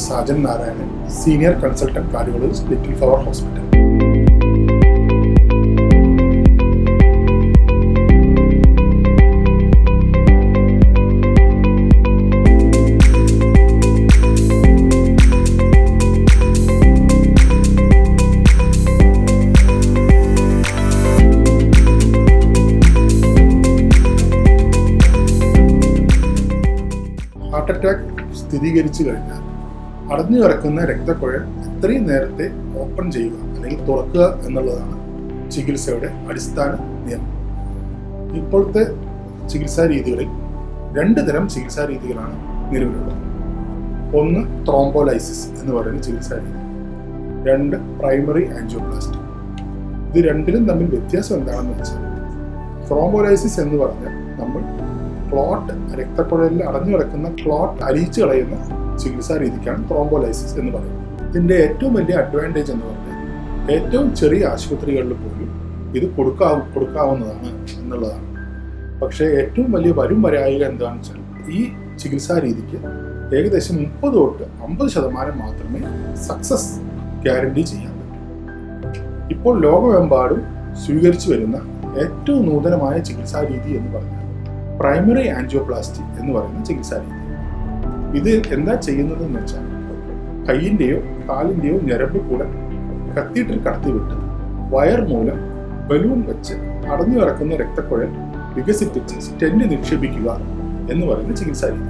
Sajan Narayanan senior consultant cardiologist little flower hospital. Heart attack സ്ഥിരീകരിച്ചു കഴിഞ്ഞാൽ അടഞ്ഞു കിടക്കുന്ന രക്തക്കുഴൽ എത്രയും നേരത്തെ ഓപ്പൺ ചെയ്യുക അല്ലെങ്കിൽ തുറക്കുക എന്നുള്ളതാണ് ചികിത്സയുടെ അടിസ്ഥാന നിയമം. ഇപ്പോഴത്തെ ചികിത്സാ രീതികളിൽ രണ്ട് തരം ചികിത്സാ രീതികളാണ് നിലവിലുള്ളത്. ഒന്ന് ത്രോംബോലൈസിസ് എന്ന് പറയുന്ന ചികിത്സാ രീതി. രണ്ട് പ്രൈമറി ആൻജിയോപ്ലാസ്റ്റി ഇത് രണ്ടിലും തമ്മിൽ വ്യത്യാസം എന്താണെന്ന് വെച്ചാൽ ത്രോംബോലൈസിസ് എന്ന് പറഞ്ഞാൽ നമ്മൾ ക്ലോട്ട് രക്തക്കുഴലിൽ അടഞ്ഞു കിടക്കുന്ന ക്ലോട്ട് അലിയിച്ചു കളയുന്ന ചികിത്സാ രീതിക്കാണ് ത്രോംബോലൈസിസ് എന്ന് പറയുന്നത്. ഇതിന്റെ ഏറ്റവും വലിയ അഡ്വാന്റേജ് എന്ന് പറഞ്ഞാൽ ഏറ്റവും ചെറിയ ആശുപത്രികളിൽ പോലും ഇത് കൊടുക്കാ കൊടുക്കാവുന്നതാണ് എന്നുള്ളതാണ്. പക്ഷേ ഏറ്റവും വലിയ വരും വരായിക എന്താണെന്ന് വെച്ചാൽ ഈ ചികിത്സാ രീതിക്ക് ഏകദേശം മുപ്പത് തൊട്ട് അമ്പത് ശതമാനം മാത്രമേ സക്സസ് ഗ്യാരണ്ടി ചെയ്യാൻ പറ്റൂ. ഇപ്പോൾ ലോകമെമ്പാടും സ്വീകരിച്ചു വരുന്ന ഏറ്റവും നൂതനമായ ചികിത്സാ രീതി എന്ന് പറഞ്ഞാൽ പ്രൈമറി ആൻജിയോപ്ലാസ്റ്റി എന്ന് പറയുന്ന ചികിത്സാ രീതി. ഇത് എന്താ ചെയ്യുന്നതെന്ന് വെച്ചാൽ കൈയിന്റെയോ കാലിന്റെയോ ഞരമ്പ് കൂടെ കത്തീട്ടിൽ കടത്തിവിട്ട് വയർ മൂലം ബലൂൺ വെച്ച് അടഞ്ഞു കിടക്കുന്ന രക്തക്കുഴൽ വികസിപ്പിച്ച് സ്റ്റെന്റ് നിക്ഷേപിക്കുക എന്ന് പറയുന്ന ചികിത്സാ രീതി.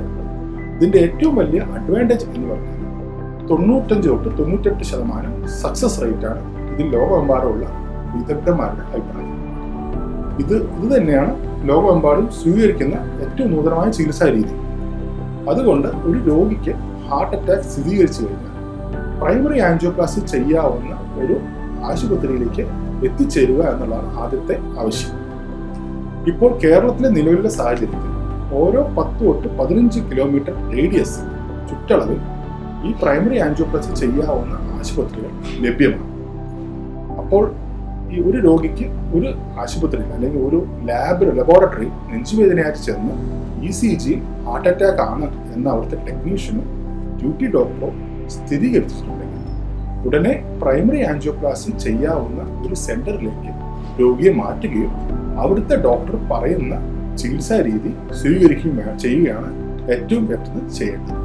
ഇതിന്റെ ഏറ്റവും വലിയ അഡ്വാന്റേജ് എന്ന് പറയുന്നത് തൊണ്ണൂറ്റഞ്ച് തൊട്ട് തൊണ്ണൂറ്റെട്ട് ശതമാനം സക്സസ് റേറ്റാണ് ഇതിൽ ലോകമെമ്പാടുമുള്ള വിദഗ്ധന്മാരുടെ അഭിപ്രായം. ഇത് ഇത് തന്നെയാണ് ലോകമെമ്പാടും സ്വീകരിക്കുന്ന ഏറ്റവും നൂതനമായ ചികിത്സാ രീതി. അതുകൊണ്ട് ഒരു രോഗിക്ക് ഹാർട്ട് അറ്റാക്ക് സ്ഥിരീകരിച്ചു കഴിഞ്ഞാൽ പ്രൈമറി ആൻജിയോപ്ലാസ്റ്റി ചെയ്യാവുന്ന ഒരു ആശുപത്രിയിലേക്ക് എത്തിച്ചേരുക എന്നുള്ളതാണ് ആദ്യത്തെ ആവശ്യം. ഇപ്പോൾ കേരളത്തിലെ നിലവിലുള്ള സാഹചര്യത്തിൽ ഓരോ പത്ത് തൊട്ട് പതിനഞ്ച് കിലോമീറ്റർ റേഡിയസ് ചുറ്റളവിൽ ഈ പ്രൈമറി ആൻജിയോപ്ലാസ്റ്റി ചെയ്യാവുന്ന ആശുപത്രികൾ ലഭ്യമാണ്. അപ്പോൾ ഈ ഒരു രോഗിക്ക് ഒരു ആശുപത്രിയിൽ അല്ലെങ്കിൽ ഒരു ലാബിൽ ലബോറട്ടറി നെഞ്ചുവേദനയായിട്ട് ചെന്ന് E C G heart attack ആണ് എന്ന അവിടുത്തെ ടെക്നീഷ്യനും ഡ്യൂട്ടി ഡോക്ടറോ സ്ഥിരീകരിച്ചിട്ടുണ്ടെങ്കിൽ ഉടനെ പ്രൈമറി ആൻജിയോപ്ലാസ്റ്റി ചെയ്യാവുന്ന ഒരു സെന്ററിലേക്ക് രോഗിയെ മാറ്റുകയും അവിടുത്തെ ഡോക്ടർ പറയുന്ന ചികിത്സാ രീതി സ്വീകരിക്കുകയും ചെയ്യുകയാണ് ഏറ്റവും പെട്ടെന്ന് ചെയ്യേണ്ടത്.